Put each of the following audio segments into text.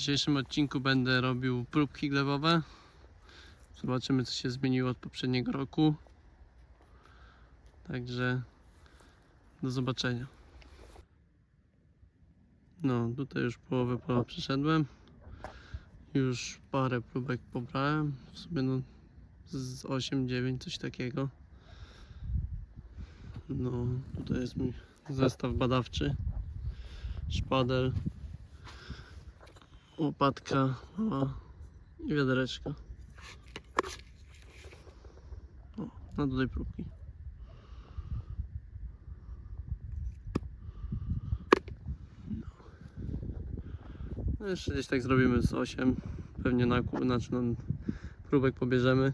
dzisiejszym odcinku będę robił próbki glebowe. Zobaczymy co się zmieniło od poprzedniego roku. Także do zobaczenia. No, tutaj już połowę pola przeszedłem. Już parę próbek pobrałem. W sumie no z 8-9 coś takiego. No, tutaj jest mój zestaw badawczy. Szpadel, łopatka mała i wiadereczka. O, no tutaj próbki. No. Jeszcze gdzieś tak zrobimy z 8. Pewnie na znaczy no, próbek pobierzemy,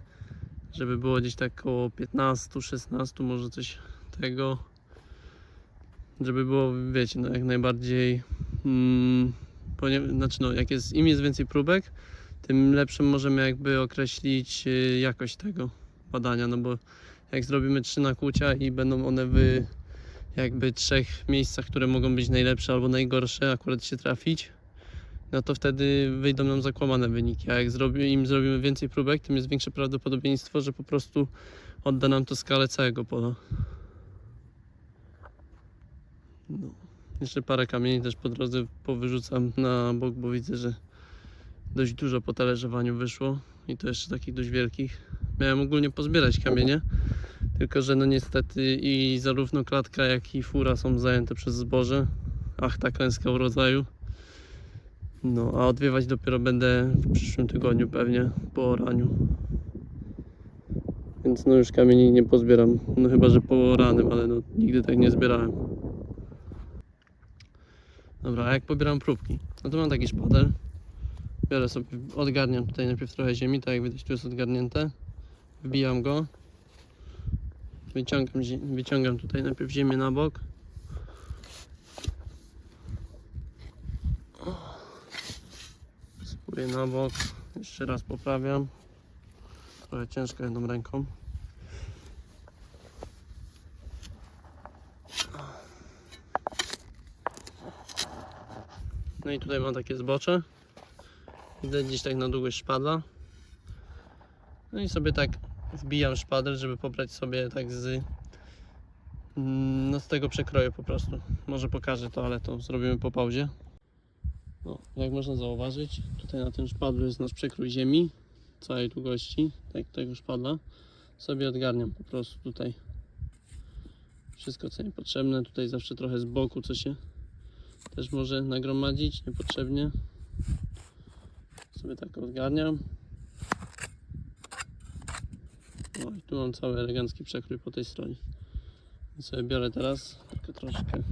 żeby było gdzieś tak około 15, 16, może coś tego. Żeby było, wiecie, no jak najbardziej Mm, znaczy no, jak jest, im jest więcej próbek, tym lepszym możemy jakby określić y, jakość tego badania, no bo jak zrobimy trzy nakłucia i będą one w jakby trzech miejscach, które mogą być najlepsze albo najgorsze, akurat się trafić, no to wtedy wyjdą nam zakłamane wyniki, a jak zrobi, im zrobimy więcej próbek, tym jest większe prawdopodobieństwo, że po prostu odda nam to skalę całego pola. No. Jeszcze parę kamieni też po drodze powyrzucam na bok, bo widzę, że dość dużo po talerzowaniu wyszło i to jeszcze takich dość wielkich. Miałem ogólnie pozbierać kamienie, tylko że no niestety i zarówno klatka jak i fura są zajęte przez zboże. Ach, ta klęska urodzaju. No, a odwiewać dopiero będę w przyszłym tygodniu pewnie po oraniu. Więc no już kamieni nie pozbieram, no chyba, że po oranym, ale no nigdy tak nie zbierałem. Dobra, a jak pobieram próbki? No to mam taki szpadel. Biorę sobie, odgarniam tutaj najpierw trochę ziemi, tak jak widać tu jest odgarnięte. Wbijam go. Wyciągam, wyciągam tutaj najpierw ziemię na bok. Spóję na bok. Jeszcze raz poprawiam. Trochę ciężko jedną ręką. No i tutaj mam takie zbocze. Idę gdzieś tak na długość szpadla. No i sobie tak wbijam szpadel, żeby pobrać sobie tak z mm, no z tego przekroju po prostu. Może pokażę to, ale to zrobimy po pauzie. No, jak można zauważyć, tutaj na tym szpadlu jest nasz przekrój ziemi całej długości tak, tego szpadla. Sobie odgarniam po prostu tutaj wszystko co niepotrzebne. Tutaj zawsze trochę z boku co się też może nagromadzić niepotrzebnie. Sobie tak odgarniam. O i tu mam cały elegancki przekrój po tej stronie. I sobie biorę teraz tylko troszkę.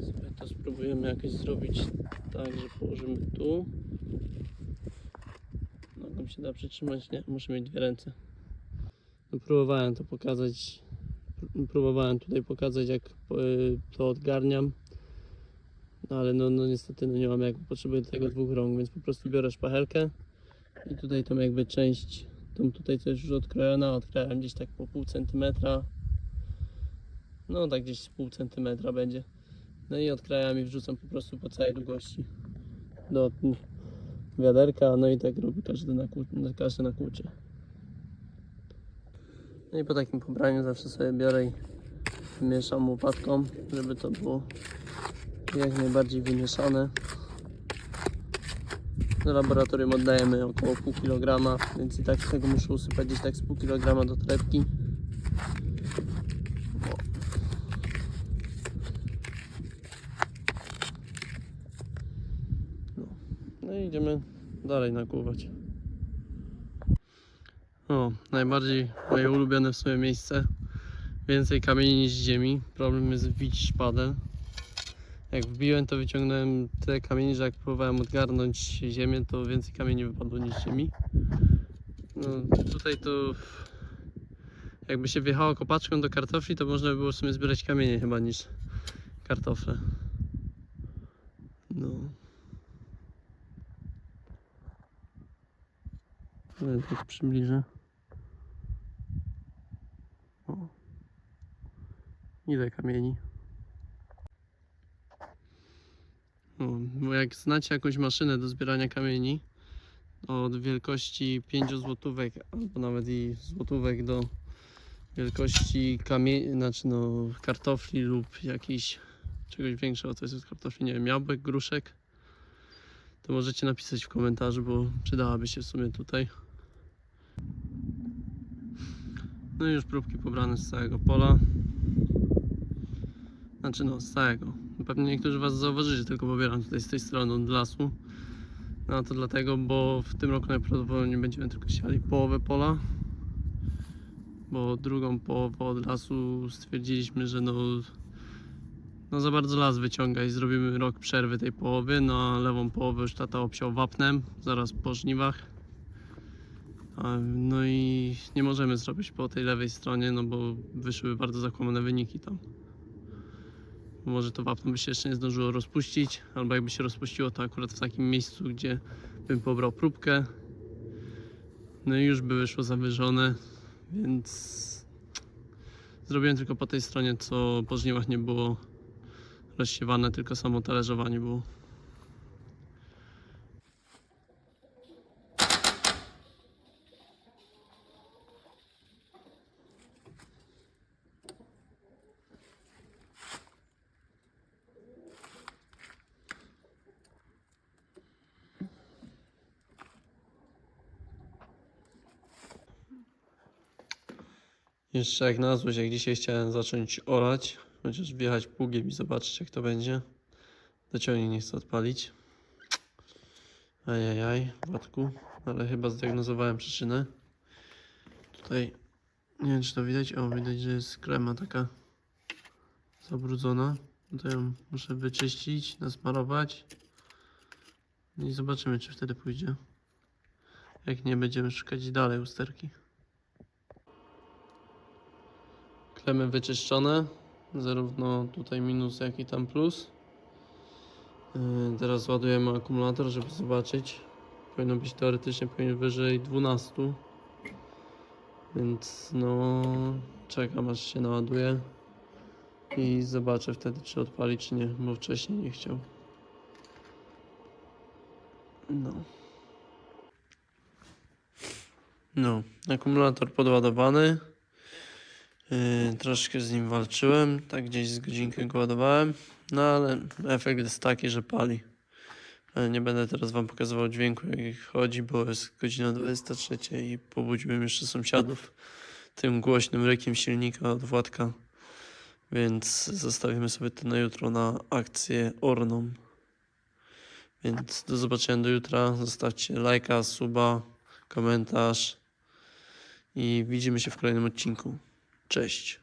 Sobie to spróbujemy jakoś zrobić tak, że położymy tu. Nogą się da przytrzymać? Nie, muszę mieć dwie ręce. No, próbowałem to pokazać. pró- Próbowałem tutaj pokazać jak y, to odgarniam. No ale no, no niestety no nie mam jak potrzebuję tego dwóch rąk, więc po prostu biorę szpachelkę i tutaj tą jakby część, tą tutaj co jest już odkrojona, odkrajam gdzieś tak po pół centymetra. No tak gdzieś pół centymetra będzie. No i odkrajam i wrzucam po prostu po całej długości do wiaderka, no i tak robię każde, nakłu- na każde nakłucie. No i po takim pobraniu zawsze sobie biorę i mieszam łopatką, żeby to było jak najbardziej wymieszane. Do laboratorium oddajemy około pół kilograma, więc i tak tego muszę usypać gdzieś tak z pół kilograma do torebki. No. no i idziemy dalej nakłuwać. O, najbardziej moje ulubione w sumie miejsce. Więcej kamieni niż ziemi. Problem jest wbić szpadę. Jak wbiłem, to wyciągnąłem tyle kamieni, że jak próbowałem odgarnąć ziemię, to więcej kamieni wypadło niż ziemi. No, tutaj to jakby się wjechało kopaczką do kartofli, to można by było w sumie zbierać kamienie chyba niż kartofle. No. Ale tak przybliżę. O. Ile kamieni? No, bo jak znacie jakąś maszynę do zbierania kamieni od wielkości 5 złotówek albo nawet i złotówek do wielkości kamieni, znaczy no kartofli lub jakiś czegoś większego, co jest od kartofli, nie wiem, jabłek, gruszek, to możecie napisać w komentarzu, bo przydałaby się w sumie tutaj. No i już próbki pobrane z całego pola. Znaczy no, z całego. Pewnie niektórzy Was zauważyli, że tylko pobieram tutaj z tej strony od lasu. No to dlatego, bo w tym roku najprawdopodobniej będziemy tylko siali połowę pola. Bo drugą połowę od lasu stwierdziliśmy, że no, no za bardzo las wyciąga i zrobimy rok przerwy tej połowy. No a lewą połowę już tata obsiał wapnem, zaraz po żniwach. No i nie możemy zrobić po tej lewej stronie, no bo wyszły bardzo zakłamane wyniki tam. Może to wapno by się jeszcze nie zdążyło rozpuścić, albo jakby się rozpuściło, to akurat w takim miejscu, gdzie bym pobrał próbkę. No i już by wyszło zawyżone, więc zrobiłem tylko po tej stronie, co po żniwach nie było rozsiewane, tylko samo talerzowanie było. Jeszcze jak na złość, jak dzisiaj chciałem zacząć orać, chociaż wjechać pługiem i zobaczyć jak to będzie. Dociągnik nie chcę odpalić. Ajajaj, Władku, ale chyba zdiagnozowałem przyczynę. Tutaj, nie wiem czy to widać, o widać, że jest krema taka zabrudzona. Tutaj ją muszę wyczyścić, nasmarować. I zobaczymy czy wtedy pójdzie. Jak nie, będziemy szukać dalej usterki. Klemy wyczyszczone, zarówno tutaj minus, jak i tam plus. Yy, Teraz ładujemy akumulator, żeby zobaczyć. Powinno być teoretycznie powinien wyżej 12. Więc no czekam aż się naładuje i zobaczę wtedy czy odpali czy nie, bo wcześniej nie chciał. No. No, akumulator podładowany. Yy, troszkę z nim walczyłem, tak gdzieś z godzinkę go ładowałem, no ale efekt jest taki, że pali. Ale nie będę teraz wam pokazywał dźwięku jak chodzi, bo jest godzina 23 i pobudziłem jeszcze sąsiadów tym głośnym rykiem silnika od Władka. Więc zostawimy sobie to na jutro na akcję orną. Więc do zobaczenia do jutra. Zostawcie lajka, suba, komentarz i widzimy się w kolejnym odcinku. Cześć.